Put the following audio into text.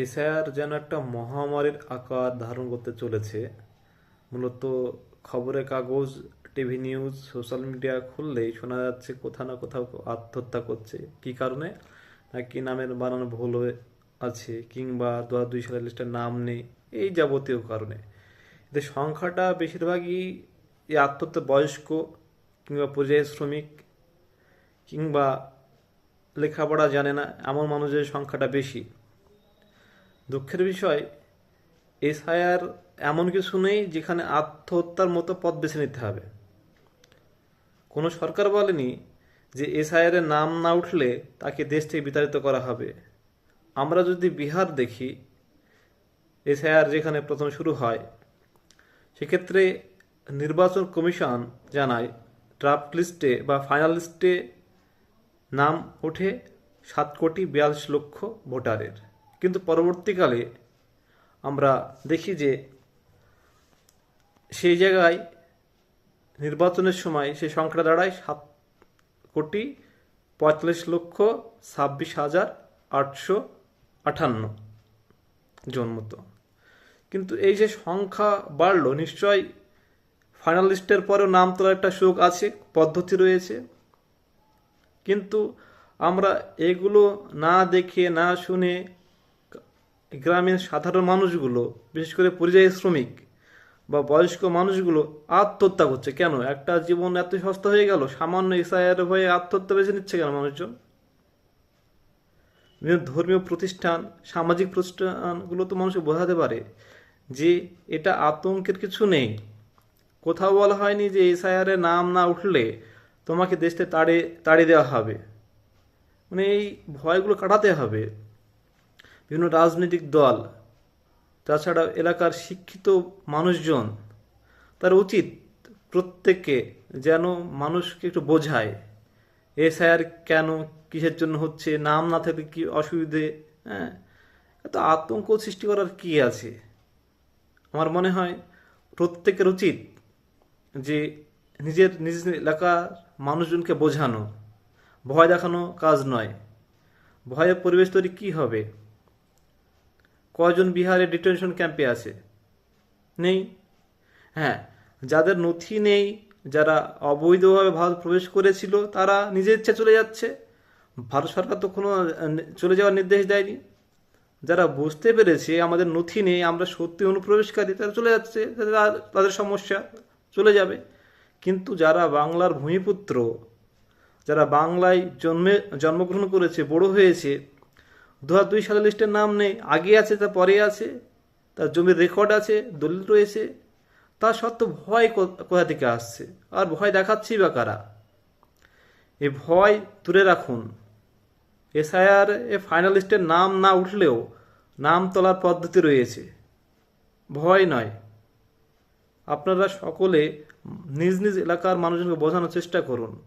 SIR যেন একটা মহামারীর আকার ধারণ করতে চলেছে। মূলত খবরের কাগজ, টিভি নিউজ, সোশ্যাল মিডিয়া খুললেই শোনা যাচ্ছে কোথাও না কোথাও আত্মহত্যা করছে। কি কারণে? নাকি নামের বানানো ভুল হয়ে আছে কিংবা দু হাজার দুই সালের লিস্টের নাম নেই? এই যাবতীয় কারণে। এদের সংখ্যাটা বেশিরভাগই এই আত্মহত্যা বয়স্ক কিংবা পরিযায়ী শ্রমিক কিংবা লেখাপড়া জানে না, এমন মানুষের সংখ্যাটা বেশি। দুঃখের বিষয়, এসআইআর এমন কিছু নেই যেখানে আত্মহত্যার মতো পথ বেছে নিতে হবে। কোনো সরকার বলেনি যে এসআইআর এর নাম না উঠলে তাকে দেশ থেকে বিতাড়িত করা হবে। আমরা যদি বিহার দেখি, এসআইআর যেখানে প্রথম শুরু হয়, সেক্ষেত্রে নির্বাচন কমিশন জানায়, ড্রাফট লিস্টে বা ফাইনাল লিস্টে নাম ওঠে সাত কোটি বিয়াল্লিশ লক্ষ ভোটারের। কিন্তু পরবর্তীকালে আমরা দেখি যে সেই জায়গায় নির্বাচনের সময় সেই সংখ্যা দাঁড়ায় সাত কোটি পঁয়তাল্লিশ লক্ষ ছাব্বিশ হাজার আটশো আটান্ন জন মতো। কিন্তু এই যে সংখ্যা বাড়লো নিশ্চয় ফাইনালিস্টের পরেও নাম তোলার একটা সুযোগ আছে, পদ্ধতি রয়েছে। কিন্তু আমরা এগুলো না দেখে, না শুনে গ্রামের সাধারণ মানুষগুলো, বিশেষ করে পরিযায়ী শ্রমিক বা বয়স্ক মানুষগুলো আত্মহত্যা করছে। কেন? একটা জীবন এত সস্তা হয়ে গেল, সামান্য এসআইআর হয়ে আত্মহত্যা বেছে নিচ্ছে কেন মানুষজন? বিভিন্ন ধর্মীয় প্রতিষ্ঠান, সামাজিক প্রতিষ্ঠানগুলো তো মানুষকে বোঝাতে পারে যে এটা আতঙ্কের কিছু নেই। কোথাও বলা হয়নি যে এসআইআর এর নাম না উঠলে তোমাকে দেশতে তাড়ে, তাড়িয়ে দেওয়া হবে। মানে এই ভয়গুলো কাটাতে হবে। বিভিন্ন রাজনৈতিক দল, তাছাড়া এলাকার শিক্ষিত মানুষজন, তার উচিত প্রত্যেককে যেন মানুষকে একটু বোঝায়, এসআইআর কেন, কিসের জন্য হচ্ছে, নাম না থাকলে কি অসুবিধে হ্যাঁ? এত আতঙ্ক সৃষ্টি করার কি আছে? আমার মনে হয় প্রত্যেকের উচিত যে নিজের নিজ এলাকার মানুষজনকে বোঝানো। ভয় দেখানো কাজ নয়। ভয়ের পরিবেশ তৈরি কী হবে? কয়জন বিহারে ডিটেনশন ক্যাম্পে আছে? নেই। হ্যাঁ যাদের নথি নেই, যারা অবৈধভাবে ভারত প্রবেশ করেছিল, তারা নিজের ইচ্ছে চলে যাচ্ছে। ভারত সরকার তো কোনো, চলে যাওয়ার নির্দেশ দেয়নি। যারা বুঝতে পেরেছে আমাদের নথি নেই, আমরা সত্যি অনুপ্রবেশকারী, তারা চলে যাচ্ছে তাদের- সমস্যা চলে যাবে। কিন্তু যারা বাংলার ভূমিপুত্র, যারা বাংলায় জন্মে, জন্মগ্রহণ করেছে, বড় হয়েছে দু হাজার দুই সালের লিস্টের নাম নেই। আগে আছে, তা পরে আছে। তার জমির রেকর্ড আছে, দলিল রয়েছে। তা সত্ত্বেও ভয় কোথা থেকে আসছে? আর ভয় দেখাচ্ছেই বা কারা? এ ভয় দূরে রাখুন। এসআইআর এ ফাইনালিস্টের নাম না উঠলেও নাম তোলার পদ্ধতি রয়েছে। ভয় নয়। আপনারা সকলে নিজ নিজ এলাকার মানুষজনকে বোঝানোর চেষ্টা করুন।